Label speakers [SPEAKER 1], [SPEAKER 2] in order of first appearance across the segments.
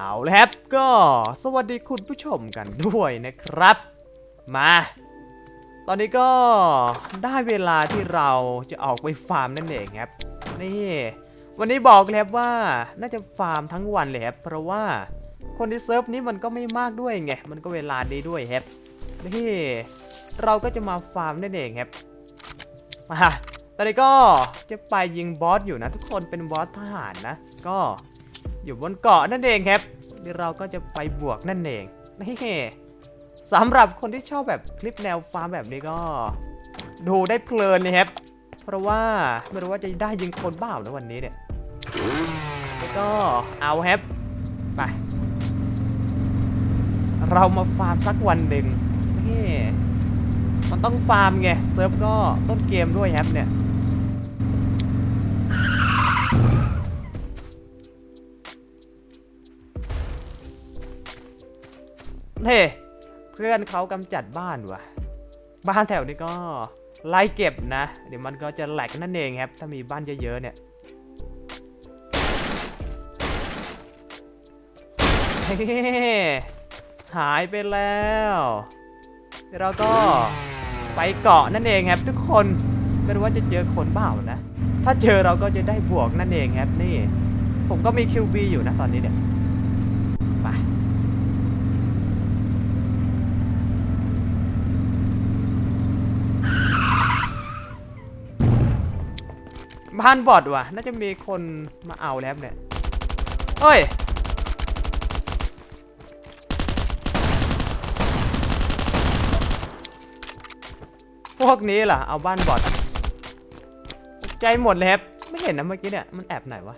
[SPEAKER 1] เอาละครับก็สวัสดีคุณผู้ชมกันด้วยนะครับ มา ตอนนี้ก็ได้เวลาที่เราจะออกไปฟาร์มนั่นเองครับ นี่ วันนี้บอกเลยครับว่าน่าจะฟาร์มทั้งวันเลยครับเพราะว่าคนที่เซิร์ฟนี้มันก็ไม่มากด้วยไงมันก็เวลาดีด้วยครับนี่เราก็จะมาฟาร์มนั่นเองครับมาตอนนี้ก็จะไปยิงบอสอยู่นะ ทุกคนเป็นบอสทหารนะ ก็ อยู่บนเกาะนั่นเองครับเดี๋ยวเราก็จะไปบวกนั่นเองนี่สำหรับคนที่ชอบแบบคลิปแนวฟาร์มแบบนี้ก็ ดูได้เพลินเลยครับ เพราะว่าไม่รู้ว่าจะได้ยิงคนบ้านะวันนี้เนี่ยแล้วก็เอาแฮปไปเรามาฟาร์มสักวันหนึ่งนี่มันต้องฟาร์มไงเซิร์ฟก็ต้นเกมด้วยแฮปเนี่ย เฮ้เพื่อนเขากำจัดบ้านว่ะบ้านแถวนี้ก็ไล่เก็บนะ เดี๋ยวมันก็จะแหลกนั่นเองครับ ถ้ามีบ้านเยอะๆเนี่ยเฮ้หายไปแล้วเดี๋ยวเราก็ไปเกาะนั่นเองครับ ทุกคนไม่รู้ว่าจะเจอคนเปล่านะ ถ้าเจอเราก็จะได้บวกนั่นเองครับนี่ ผมก็มี QB อยู่นะตอนนี้เนี่ยไป บ้านบอดว่ะ น่าจะมีคนมาเอาแล้วเนี่ยเฮ้ย พวกนี้ล่ะ เอาบ้านบอด ใจหมดเลยครับไม่เห็นนะเมื่อกี้เนี่ย มันแอบไหนวะ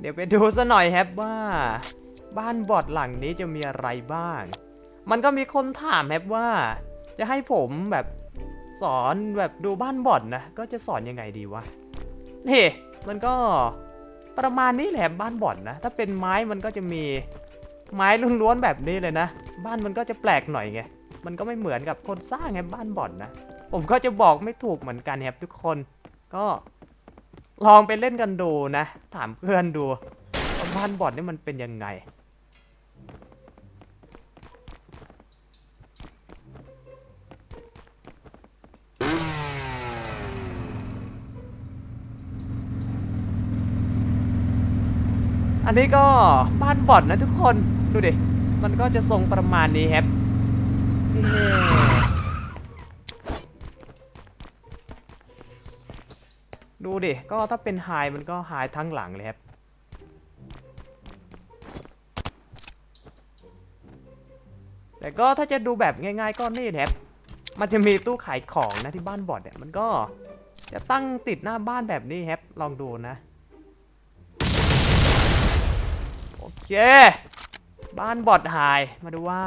[SPEAKER 1] เดี๋ยวไปดูซะหน่อยครับว่า บ้านบอดหลังนี้จะมีอะไรบ้าง มันก็มีคนถามครับว่า จะให้ผมแบบสอนแบบดูบ้านบ่อดนะ ก็จะสอนยังไงดีวะนี่มันก็ประมาณนี้แหละบ้านบ่อดนะ ถ้าเป็นไม้มันก็จะมีไม้ล้วนๆแบบนี้เลยนะ บ้านมันก็จะแปลกหน่อยไง มันก็ไม่เหมือนกับคนสร้างไงบ้านบ่อดนะ ผมก็จะบอกไม่ถูกเหมือนกันครับทุกคน ก็ลองไปเล่นกันดูนะ ถามเพื่อนดูบ้านบ่อดนี่มันเป็นยังไง อันนี้ก็บ้านบอดนะทุกคนดูดิ มันก็จะทรงประมาณนี้ครับดูดิ ก็ถ้าเป็นไฮมันก็ไฮทั้งหลังเลยครับ แต่ก็ถ้าจะดูแบบง่ายๆก็นี่นะครับ มันจะมีตู้ขายของนะที่บ้านบอดเนี่ย มันก็จะตั้งติดหน้าบ้านแบบนี้ครับ ลองดูนะ เค บ้านบอดหาย มาดูว่า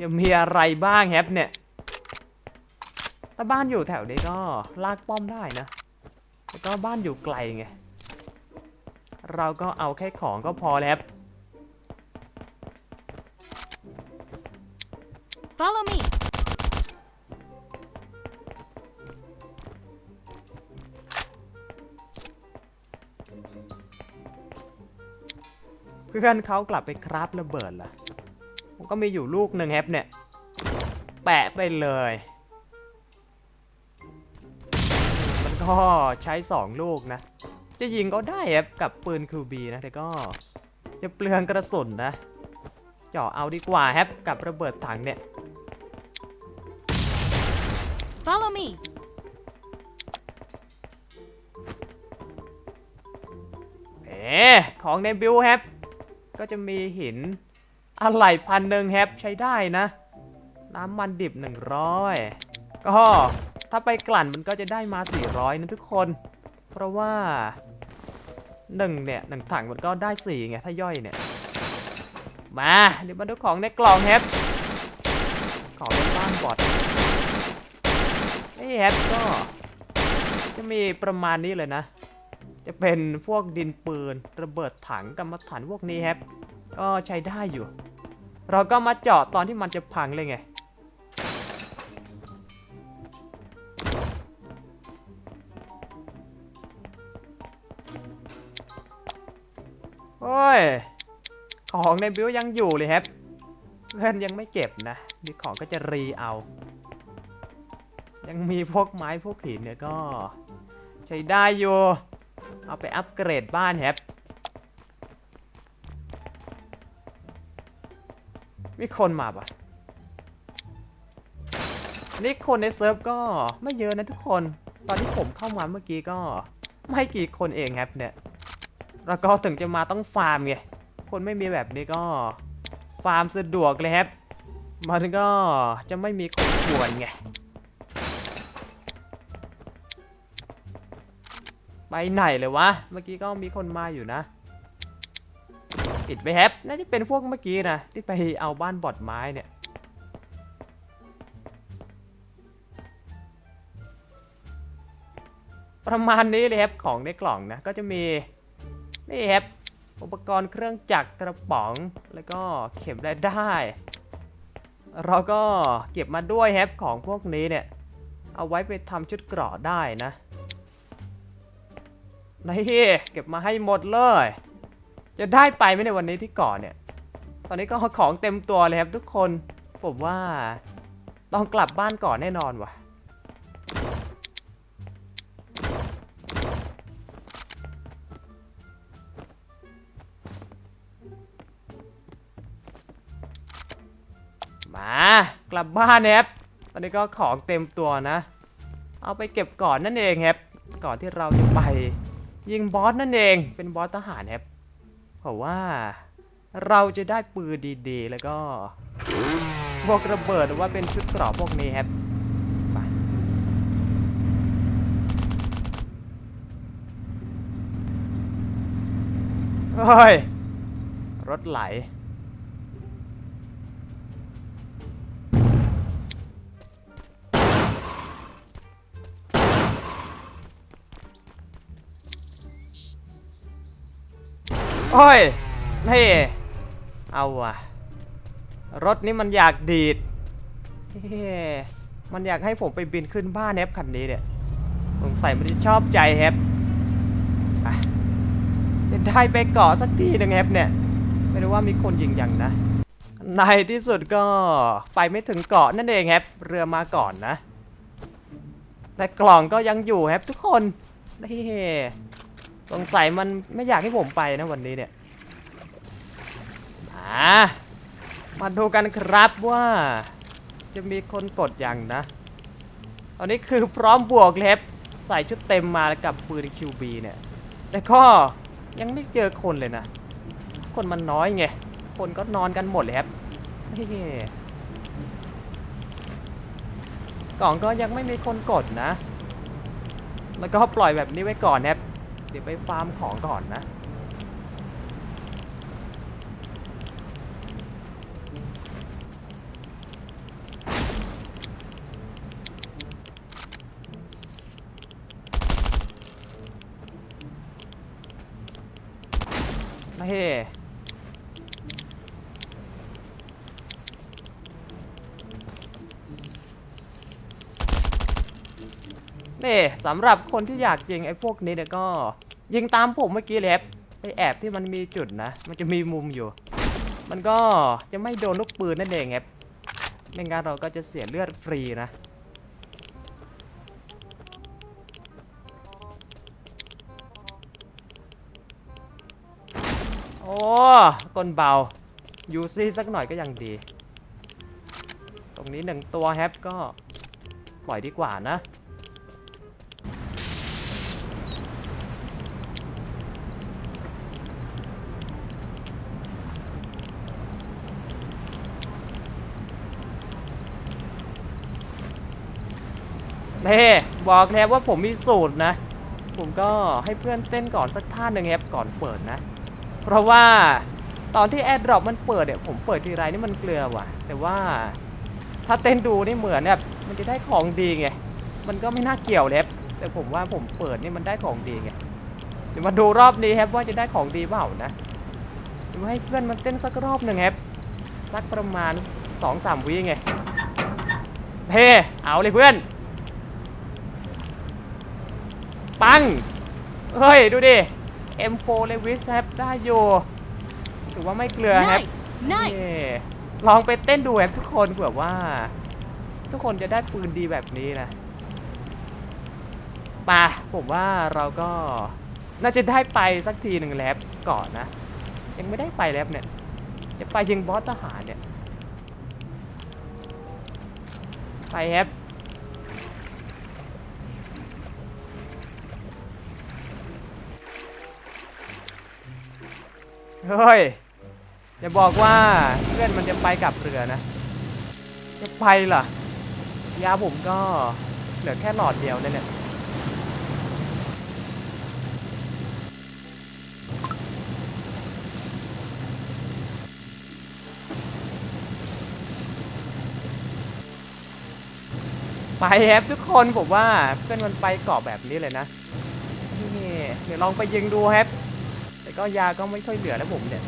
[SPEAKER 1] จะมีอะไรบ้างแฮปเนี่ย ถ้าบ้านอยู่แถวนี้ก็ลากป้อมได้นะ แล้วก็บ้านอยู่ไกลไง เราก็เอาแค่ของก็พอแล้วครับ
[SPEAKER 2] Follow me.
[SPEAKER 1] เพื่อนเขากลับไปคราฟระเบิดล่ะผมก็มีอยู่ลูกหนึ่งแฮปเนี่ย แปะไปเลย มันก็ใช้สองลูกนะ จะยิงก็ได้แฮปกับปืนคิวบีนะ แต่ก็จะเปลืองกระสุนนะเจาะเอาดีกว่าแฮปกับระเบิดถังเนี่ย
[SPEAKER 2] Follow me.
[SPEAKER 1] เอ๋ของในบิลแฮป ก็จะมีหินอะไหล่พันหนึ่งแฮปใช้ได้นะ น้ำมันดิบ 100 ก็ถ้าไปกลั่นมันก็จะได้มา 400 นะทุกคน เพราะว่า1เนี่ยหนึ่งถังมันก็ได้ 4 ไง ถ้าย่อยเนี่ย มาเดี๋ยวมาดูของในกล่องแฮปของในบ้านบอดไอ้แฮปก็จะมีประมาณนี้เลยนะ จะเป็นพวกดินปืน ระเบิดถังกรรมฐานพวกนี้ครับ ก็ใช้ได้อยู่ เราก็มาเจาะตอนที่มันจะพังเลยไง โอ้ย ของในบิวยังอยู่เลยครับเงินยังไม่เก็บนะมีของก็จะรีเอา ยังมีพวกไม้พวกหินเนี่ยก็ใช้ได้อยู่ เอาไปอัปเกรดบ้านครับ มีคนมาปะนี่คนในเซิร์ฟก็ไม่เยอะนะทุกคน ตอนที่ผมเข้ามาเมื่อกี้ก็ไม่กี่คนเองครับเนี่ย แล้วก็ถึงจะมาต้องฟาร์มไง คนไม่มีแบบนี้ก็ฟาร์มสะดวกเลยครับ มาถึงก็จะไม่มีคนกวนไง ไปไหนเลยวะ เมื่อกี้ก็มีคนมาอยู่นะปิดไปแฮปน่าจะเป็นพวกเมื่อกี้นะที่ไปเอาบ้านบอดไม้เนี่ย ประมาณนี้เลยครับของในกล่องนะ ก็จะมีนี่ครับอุปกรณ์เครื่องจักรกระป๋องแล้วก็เข็มได้ได้ เราก็เก็บมาด้วยครับของพวกนี้เนี่ย เอาไว้ไปทำชุดเกราะได้นะ นี่เก็บมาให้หมดเลย จะได้ไปไหมในวันนี้ที่เก่อนเนี่ย ตอนนี้ก็ของเต็มตัวเลยครับทุกคน ผมว่า ต้องกลับบ้านก่อนแน่นอนว่ะ มากลับบ้านนะครับตอนนี้ก็ของเต็มตัวนะ เอาไปเก็บก่อนนั่นเองครับ ก่อนที่เราจะไป ยิงบอสนั่นเอง เป็นบอสทหารครับเพราะว่าเราจะได้ปืนดีๆ แล้วก็พวกระเบิดหรือว่าเป็นชุดเกราะพวกนี้ครับเฮ้ย รถไหล โอ้ยนี่เอาว่ะ รถนี้มันอยากดีดเฮ้มันอยากให้ผมไปบินขึ้นบ้านแฮปคันนี้เนี่ยสงสัยมันจะชอบใจแฮปจะได้ไปเกาะสักทีหนึ่งแฮปเนี่ย ไม่รู้ว่ามีคนยิงยังนะ ในที่สุดก็ไปไม่ถึงเกาะนั่นเองแฮปเรือมาก่อนนะ แต่กล่องก็ยังอยู่แฮปทุกคนนี่ สงสัยมันไม่อยากให้ผมไปนะวันนี้เนี่ยมามาดูกันครับว่า จะมีคนกดยังนะ ตอนนี้คือพร้อมบวกเลยครับใส่ชุดเต็มมากับปืน QB เนี่ย แต่ก็ยังไม่เจอคนเลยนะ คนมันน้อยไง คนก็นอนกันหมดเลยครับเฮ้กล่องก็ยังไม่มีคนกดนะ แล้วก็ปล่อยแบบนี้ไว้ก่อนครับ เดี๋ยวไปฟาร์มของก่อนนะ มาเฮนี่สำหรับคนที่อยากยิงไอ้พวกนี้เนี่ยก็ ยิงตามผมเมื่อกี้เลยครับไปแอบที่มันมีจุดนะ มันจะมีมุมอยู่ มันก็จะไม่โดนลูกปืนนั่นเองครับไม่งั้นเราก็จะเสียเลือดฟรีนะ โอ้ก้นเบา ยูซี่สักหน่อยก็ยังดี ตรงนี้หนึ่งตัวแฮปก็ปล่อยดีกว่านะ เน่บอกแล้วว่าผมมีสูตรนะ ผมก็ให้เพื่อนเต้นก่อนสักท่าหนึ่งครับก่อนเปิดนะ เพราะว่าตอนที่แอดดรอปมันเปิดเนี่ยผมเปิดทีไรนี่มันเกลือว่ะ แต่ว่าถ้าเต้นดูนี่เหมือนแบบมันจะได้ของดีไง มันก็ไม่น่าเกี่ยวเลยครับแต่ผมว่าผมเปิดนี่มันได้ของดีไง เดี๋ยวมาดูรอบนี้ครับว่าจะได้ของดีเปล่านะเดี๋ยวให้เพื่อนมันเต้นสักรอบหนึ่งครับสักประมาณ2อสามวิไงเฮ้เอาเลยเพื่อน ปัง เฮ้ย ดูดิ M4 เลวิสครับได้อยู่ถือว่าไม่เกลือครับ
[SPEAKER 2] Nice. Nice.
[SPEAKER 1] นี่ลองไปเต้นดูครับทุกคนเผื่อว่า ทุกคนจะได้ปืนดีแบบนี้นะไป่ะผมว่าเราก็น่าจะได้ไปสักทีหนึ่งแล้วก่อนนะ ยังไม่ได้ไปแล้วเนี่ย จะไปยิงบอสทหารเนี่ย ไปครับ เฮ้ย อย่าบอกว่าเพื่อนมันจะไปกับเรือนะ จะไปเหรอยาผมก็เหลือแค่หลอดเดียวนั่นแหละไปครับทุกคนผมว่าเพื่อนมันไปเกาะแบบนี้เลยนะนี่เดี๋ยวลองไปยิงดูแต่ ก็ยาก็ไม่ค่อยเหลือแล้วผมเนี่ย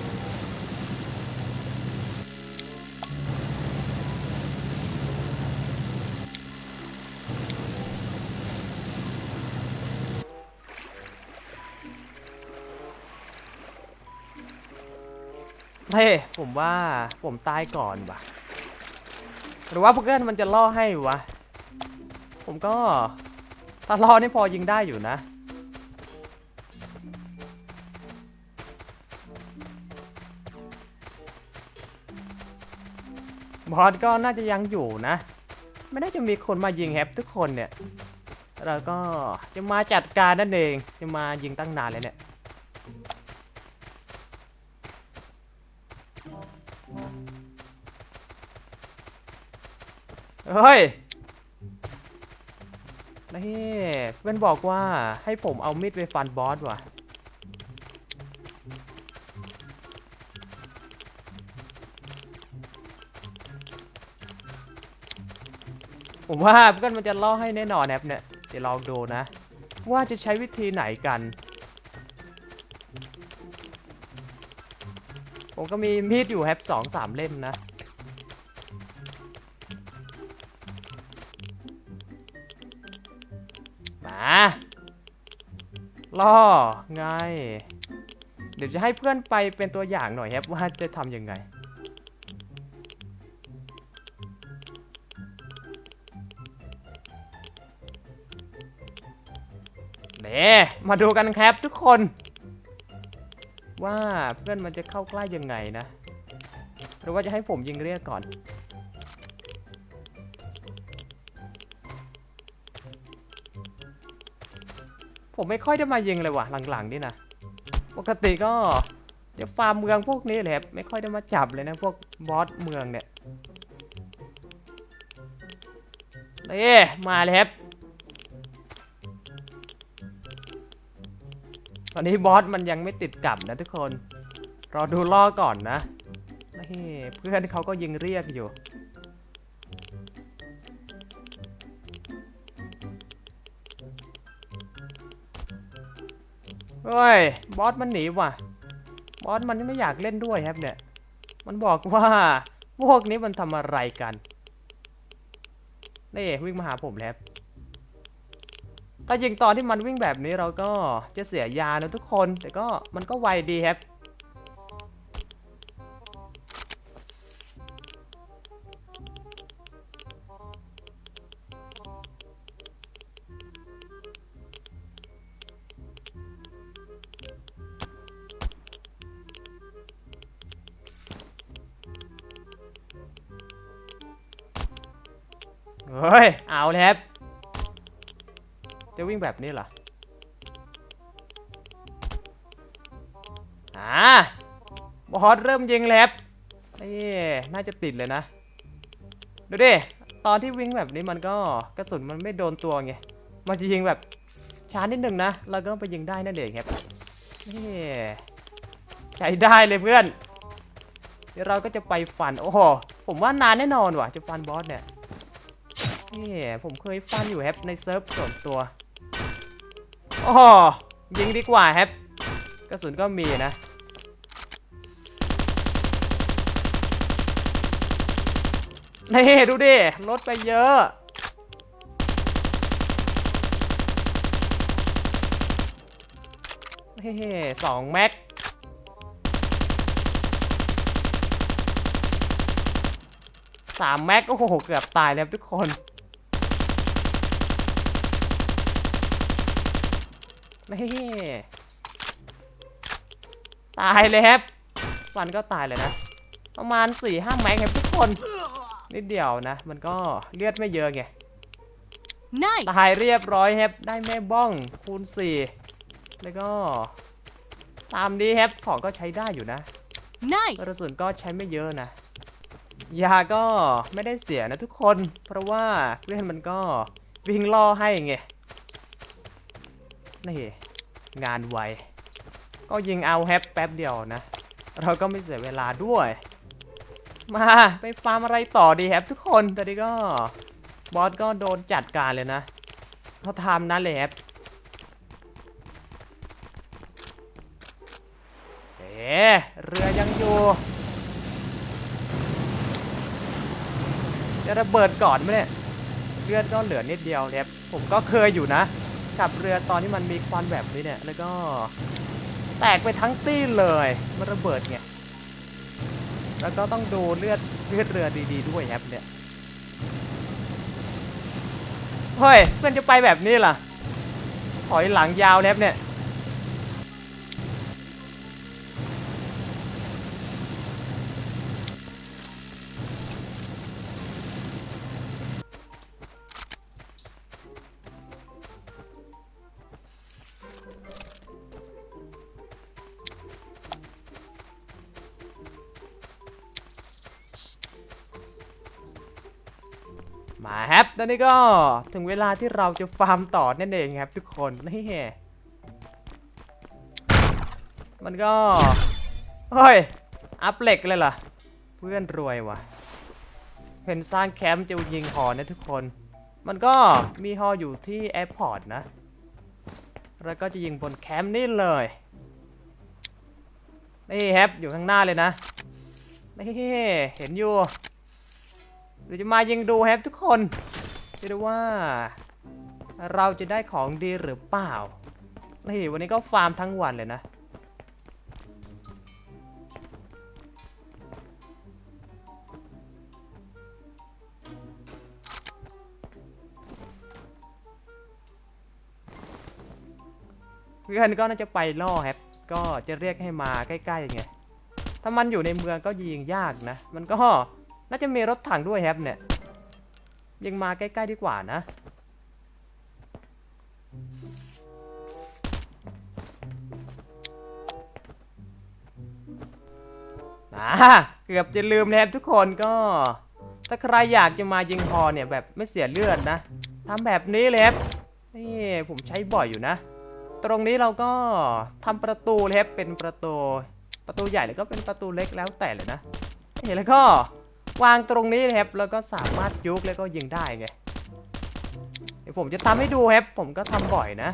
[SPEAKER 1] เฮ้ผมว่าผมตายก่อนว่ะ หรือว่าเพื่อนมันจะล่อให้วะ ผมก็ถ้าล่อนี่พอยิงได้อยู่นะ บอสก็น่าจะยังอยู่นะ ไม่น่าจะมีคนมายิงแฮปทุกคนเนี่ยเราก็จะมาจัดการนั่นเองจะมายิงตั้งนานเลยเนี่ยเฮ้ยนี่เพื่อนบอกว่าให้ผมเอามีดไปฟันบอสว่ะ ผมว่าเพื่อนมันจะล่อให้แน่นอนแอปเนี่ยเดี๋ยวลองดูนะ ว่าจะใช้วิธีไหนกัน ผมก็มีมีดอยู่แฮปสองสามเล่มนะมาล่อไง เดี๋ยวจะให้เพื่อนไปเป็นตัวอย่างหน่อยครับว่าจะทำยังไง มาดูกันครับทุกคน ว่าเพื่อนมันจะเข้าใกล้ยังไงนะ หรือว่าจะให้ผมยิงเรียกก่อน ผมไม่ค่อยได้มายิงเลยว่ะหลังๆนี่นะ ปกติก็จะฟาร์มเมืองพวกนี้แหละไม่ค่อยได้มาจับเลยนะพวกบอสเมืองเนี่ยเน่มาเลยครับ ตอนนี้บอสมันยังไม่ติดกลับนะทุกคน รอดูล่อก่อนนะนี่เพื่อนเขาก็ยิงเรียกอยู่ เฮ้ย บอสมันหนีว่ะ บอสมันไม่อยากเล่นด้วยครับเนี่ย มันบอกว่าพวกนี้มันทำอะไรกัน นี่วิ่งมาหาผมแล้ว ถ้ายิงตอนที่มันวิ่งแบบนี้เราก็จะเสียยานะทุกคน แต่ก็มันก็ไวดีครับเฮ้ย เอาเลยครับ จะวิ่งแบบนี้เหรออ่าบอสเริ่มยิงแล้วครับนี่น่าจะติดเลยนะ ดูดิ ตอนที่วิ่งแบบนี้มันก็กระสุนมันไม่โดนตัวไง มันจะยิงแบบช้านิดหนึ่งนะเราก็ไปยิงได้นั่นเองครับ นี่ใช้ได้เลยเพื่อน เดี๋ยวเราก็จะไปฟัน โอ้โห ผมว่านานแน่นอนว่ะ จะฟันบอสเนี่ย นี่ผมเคยฟันอยู่ครับในเซิร์ฟส่วนตัว โอ้ยิงดีกว่าครับกระสุนก็มีนะ นี่ ดูดิ ลดไปเยอะ เฮ้สองแม็ก สามแม็ก โอ้โห เกือบตายแล้วทุกคน นี่ตายเลยครับฟันก็ตายเลยนะ ประมาณ4ี่ห้าแม็กครับทุกคน นิดเดียวนะ มันก็เลือดไม่เยอะไง
[SPEAKER 2] Nice.
[SPEAKER 1] ตายเรียบร้อยครับได้แม่บ้องคูณ 4 แล้วก็ ตามนี้ครับของก็ใช้ได้อยู่นะ
[SPEAKER 2] Nice.
[SPEAKER 1] กระสุนก็ใช้ไม่เยอะนะ ยาก็ไม่ได้เสียนะทุกคน เพราะว่าเพื่อนมันก็วิ่งล่อให้ไง นี่งานไว ก็ยิงเอาแฮปแป๊บเดียวนะ เราก็ไม่เสียเวลาด้วย มาไปฟาร์มอะไรต่อดีครับทุกคนตอนนี้ก็ บอสก็โดนจัดการเลยนะเขาทำนั้นเลยครับเอ๊ะเรือยังอยู่จะระเบิดก่อนไหมเนี่ยเลือดก็เหลือนิดเดียวครับผมก็เคยอยู่นะ ขับเรือตอนที่มันมีควันแบบนี้เนี่ย แล้วก็แตกไปทั้งตี้เลย มันระเบิดไง แล้วก็ต้องดูเลือดเลือดเรือดีๆด้วยครับเนี่ยเฮ้ยเพื่อนจะไปแบบนี้ล่ะถอยหลังยาวแล้วเนี่ย มาครับ ตอนนี้ก็ถึงเวลาที่เราจะฟาร์มต่อนั่นเองครับ ทุกคนนี่มันก็เฮ้ย อัพเหล็กเลยเหรอ เพื่อนรวยว่ะเห็นสร้างแคมป์จะยิงหอนะทุกคน มันก็มีฮออยู่ที่แอร์พอร์ตนะ แล้วก็จะยิงบนแคมป์นี่เลย นี่ครับอยู่ข้างหน้าเลยนะนี่เห็นอยู่ เดี๋ยวจะมายิงดูครับทุกคนจะดูว่า เราจะได้ของดีหรือเปล่านี่วันนี้ก็ฟาร์มทั้งวันเลยนะ เพื่อนก็น่าจะไปล่อครับ ก็จะเรียกให้มาใกล้ๆไงถ้ามันอยู่ในเมืองก็ยิงยากนะ มันก็ น่าจะมีรถถังด้วยครับเนี่ยยิงมาใกล้ๆดีกว่านะอ่าเกือบจะลืมแล้วทุกคนก็ ถ้าใครอยากจะมายิงพอเนี่ยแบบไม่เสียเลือดนะทำแบบนี้เลยครับนี่ผมใช้บ่อยอยู่นะ ตรงนี้เราก็ทำประตูเลยครับเป็นประตูประตูใหญ่หรือก็เป็นประตูเล็กแล้วแต่เลยนะเห็นแล้วก็ วางตรงนี้นะครับแล้วก็สามารถยุกแล้วก็ยิงได้ไงเดี๋ยวผมจะทำให้ดูครับผมก็ทำบ่อยนะ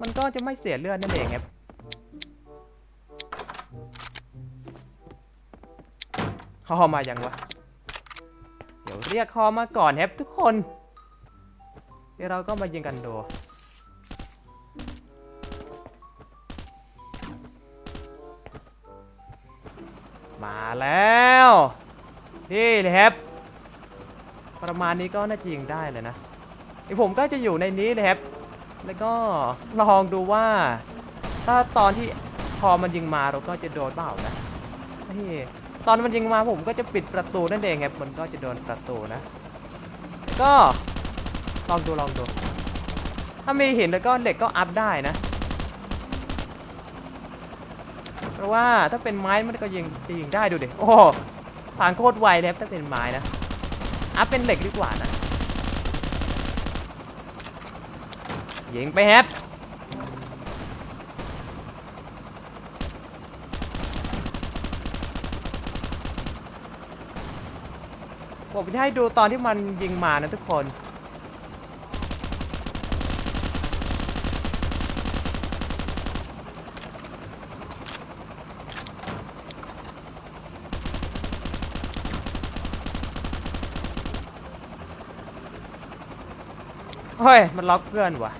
[SPEAKER 1] มันก็จะไม่เสียเลือดนั่นเองครับฮอมายังวะเดี๋ยวเรียกฮอมาก่อนครับทุกคนเดี๋ยวเราก็มายิงกันดูมาแล้ว นี่เลยครับ ประมาณนี้ก็น่าจะยิงได้เลยนะไอผมก็จะอยู่ในนี้เลยครับ แล้วก็ลองดูว่า ถ้าตอนที่พอมันยิงมาเราก็จะโดนเปล่านะนี่ตอนมันยิงมาผมก็จะปิดประตูนั่นเองครับมันก็จะโดนประตูนะ ก็ลองดูลองดู ถ้ามีหินแล้วก็เหล็กก็อัพได้นะ เพราะว่าถ้าเป็นไม้มันก็ยิงยิงได้ดูดิโอ้ ผ่านโคตรไวเลยครับถ้าเป็นไม้นะอัพเป็นเหล็กดีกว่านะยิงไปครับผมจะให้ดูตอนที่มันยิงมานะทุกคน ฮ้ย มันล็อกเพื่อนวะ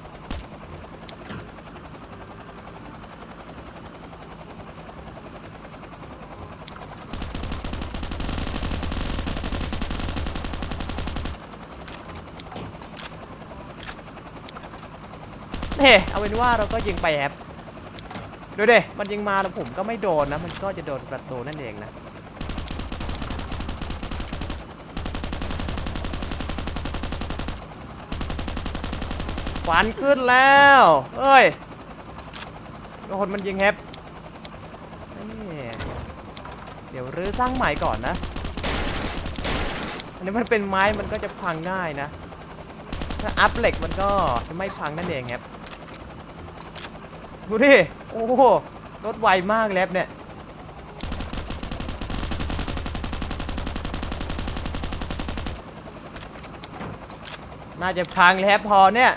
[SPEAKER 1] เฮ้เอาเป็นว่าเราก็ยิงไปแอบดูเด้มันยิงมาแล้วผมก็ไม่โดนนะ มันก็จะโดนประตูนั่นเองนะ ฝันขึ้นแล้ว เอ้ยโดนมันยิงแฮปเดี๋ยวรื้อสร้างใหม่ก่อนนะ อันนี้มันเป็นไม้มันก็จะพังง่ายนะ ถ้าอัพเหล็กมันก็จะไม่พังนั่นเองครับ ดูดิ โอ้โหรถไวมากแล้วเนี่ยน่าจะพังแล้วพอเนี่ย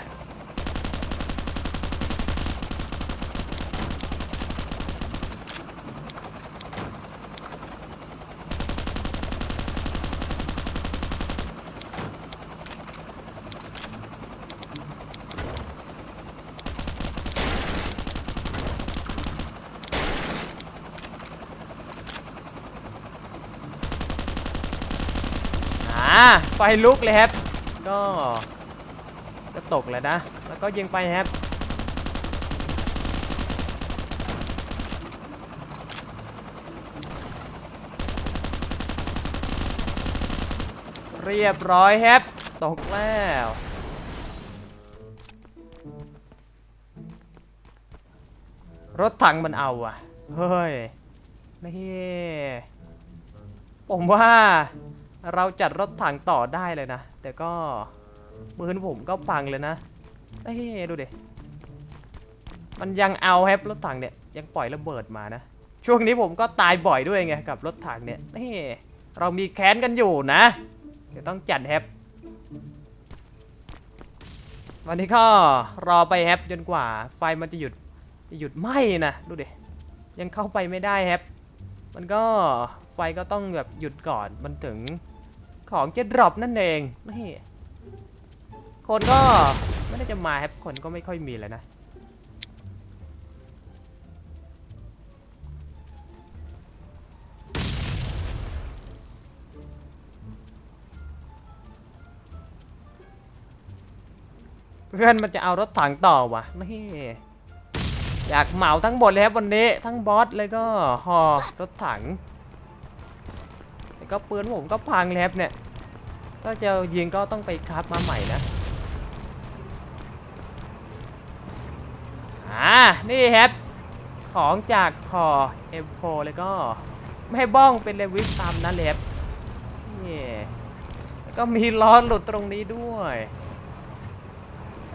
[SPEAKER 1] อ่าไฟลุกเลยครับ ก็จะตกแล้วนะ แล้วก็ยิงไปครับ เรียบร้อยครับ ตกแล้วรถถังมันเอาอะเฮ้ย นี่ ผมว่า เราจัดรถถังต่อได้เลยนะ แต่ก็ปืนผมก็พังเลยนะเอ้ยดูดิมันยังเอาแฮปรถถังเนี่ยยังปล่อยระเบิดมานะ ช่วงนี้ผมก็ตายบ่อยด้วยไงกับรถถังเนี่ยนี่เรามีแค้นกันอยู่นะ เดี๋ยวต้องจัดแฮปวันนี้ก็รอไปแฮปจนกว่า ไฟมันจะหยุดจะหยุดไหมนะดูดิยังเข้าไปไม่ได้แฮปมันก็ไฟก็ต้องแบบหยุดก่อนมันถึง ของจะดรอปนั่นเองนี่คนก็ไม่ได้จะมาครับคนก็ไม่ค่อยมีแล้วนะเพื่อนมันจะเอารถถังต่อวะนี่อยากเหมาทั้งหมดเลยครับวันนี้ ทั้งบอสเลยก็ฮอรถถัง แล้วก็ปืนผมก็พังแล้วครับเนี่ย ถ้าจะยิงก็ต้องไปคราฟมาใหม่นะ อ่า นี่ครับ ของจากคอ M4 แล้วก็ไม่บ้องเป็นเลวิสตามนั้นเลยครับนี่แล้วก็มีล้อหลุดตรงนี้ด้วย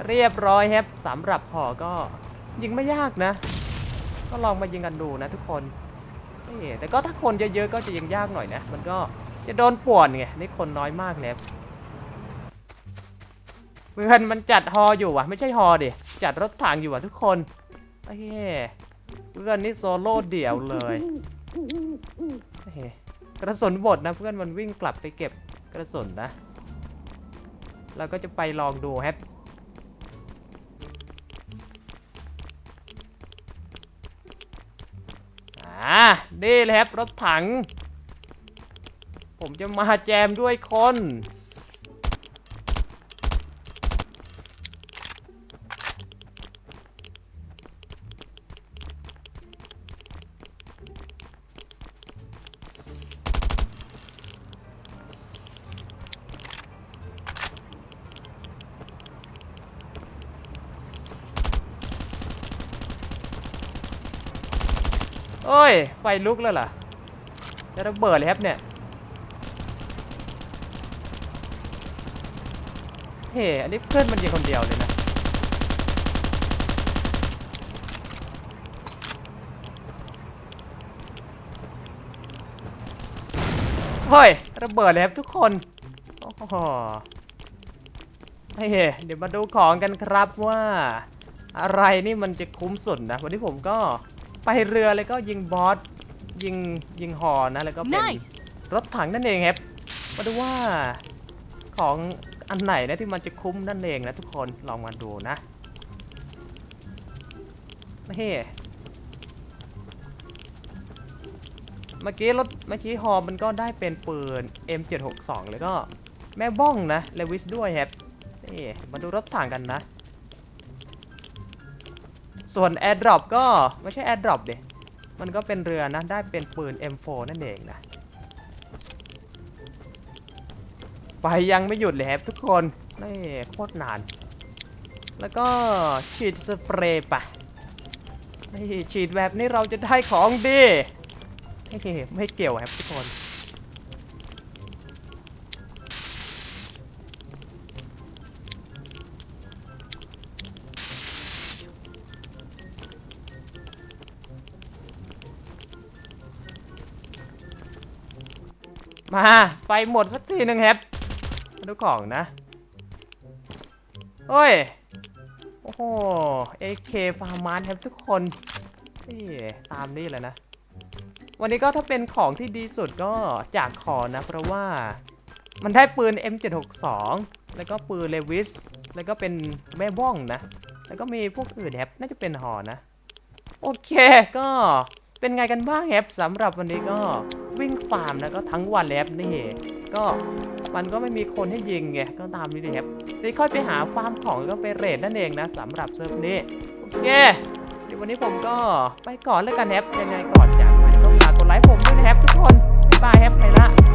[SPEAKER 1] เรียบร้อยครับสำหรับหอก็ยิงไม่ยากนะ ก็ลองมายิงกันดูนะทุกคน นี่แต่ก็ถ้าคนเยอะๆก็จะยังยากหน่อยนะ มันก็จะโดนป่วนไง นี่คนน้อยมากเลยครับเพื่อนมันจัดฮออยู่ว่ะ ไม่ใช่ฮอดิ จัดรถถังอยู่ว่ะทุกคนเอ้ยเพื่อนนี่โซโล่เดี่ยวเลยเอ้ยกระสุนบดนะเพื่อนมันวิ่งกลับไปเก็บกระสุนนะ เราก็จะไปลองดูครับ อ่านี่เละครับรถถัง ผมจะมาแจมด้วยคน โอ้ย ไฟลุกแล้วเหรอ จะระเบิดเลยครับเนี่ย เฮ้ อันนี้เพื่อนมันยิงคนเดียวเลยนะ เฮ้ย ระเบิดเลยครับทุกคน โอ้โหเฮ้เดี๋ยวมาดูของกันครับว่า อะไรนี่มันจะคุ้มสุดนะ วันนี้ผมก็ ไปเรือเลยก็ยิงบอสยิงยิงฮอนะแล้วก็เป็น
[SPEAKER 2] Nice
[SPEAKER 1] รถถังนั่นเองครับมาดูว่าของอันไหนนะที่มันจะคุ้มนั่นเองนะทุกคนลองมาดูนะเฮ้เมื่อกี้รถเมื่อกี้ฮอมันก็ได้เป็นปืน M762 แล้วก็แม่บ้องนะเลวิสด้วยครับนี่มาดูรถถังกันนะ ส่วน Airdrop ก็ไม่ใช่ Airdrop เดมันก็เป็นเรือนะ ได้เป็นปืน M4 นั่นเองนะไฟยังไม่หยุดเลยครับทุกคน นี่โคตรนาน แล้วก็ฉีดสเปรย์ไปนี่ฉีดแบบนี้เราจะได้ของดี ไม่เกี่ยวครับทุกคน มาไฟหมดสักทีหนึ่งครับมาดูของนะเฮ้ย โอ้โห AK ฟาร์มานครับทุกคนนี่ตามนี่เลยนะ วันนี้ก็ถ้าเป็นของที่ดีสุดก็จากขอนะ เพราะว่ามันได้ปืน M762 แล้วก็ปืนเลวิส แล้วก็เป็นแม่บ้องนะ แล้วก็มีพวกอื่นครับน่าจะเป็นหอนะ โอเคก็เป็นไงกันบ้างครับสำหรับวันนี้ก็ วิ่งฟาร์มนะก็ทั้งวันแล้วนี่ก็มันก็ไม่มีคนให้ยิงไงก็ตามนี้เลยครับนี่ค่อยไปหาฟาร์มของแล้วก็ไปเรดนั่นเองนะสำหรับเซิร์ฟนี้โอเคเดี๋ยววันนี้ผมก็ไปก่อนแล้วกันครับยังไงก่อนจากไปก็ฝากกดไลค์ผมด้วยนะครับทุกคนบ๊ายบายครับไปละ